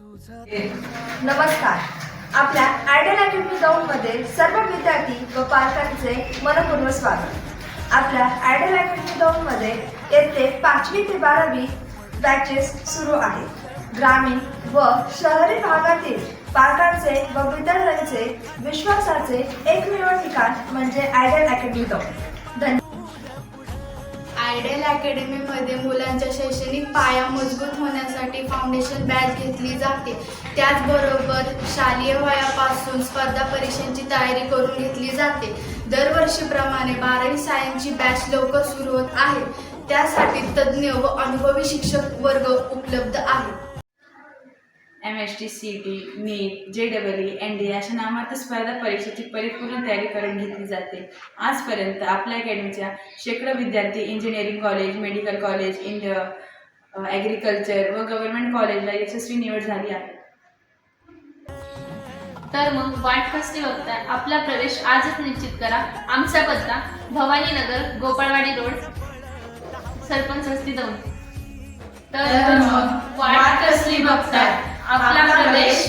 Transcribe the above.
नमस्कार. आपल्या ideal academy दौंडमध्ये सर्व विद्यार्थी व पालकांचे मनपूर्वक स्वागत. आपल्या आयडियल अकॅडमी दौंडमध्ये येथे पाचवी ते बारावी बॅचेस सुरू आहेत ग्रामीण व शहरी भागातील पालकांचे व विद्यार्थ्यांचे विश्वासाचे एकमेव ठिकाण म्हणजे आयडियल अकॅडमी दौंड धन्यवाद आयडियल अकॅडमीमध्ये मुलांच्या शैक्षणिक पाया मजबूत होण्यासाठी फाउंडेशन बॅच घेतली जाते. त्याचबरोबर शालेय वयापासून स्पर्धा परीक्षांची तयारी करून घेतली जाते. दरवर्षीप्रमाणे बारावी सायन्सची बॅच लवकर सुरू होत आहे. त्यासाठी तज्ज्ञ व अनुभवी शिक्षक वर्ग उपलब्ध आहेत. M S T C T NEET J double E N D अशा नामार्थ स्पर्धा परीक्षेची परिपूर्ण तयारी करून घेतली जाते. आजपर्यंत आपल्या अकॅडमीच्या शेकडो विद्यार्थी engineering college medical college and agriculture व गव्हर्नमेंट कॉलेजला यशस्वी निवड झाली आहे. तर मग वाट कसली बघताय? आपला प्रवेश आजच निश्चित करा. आमचा पत्ता भवानीनगर गोपाळवाडी रोड सरपंच वस्ती दौंड तर मग वाट कसली बघताय? आपला प्रवेश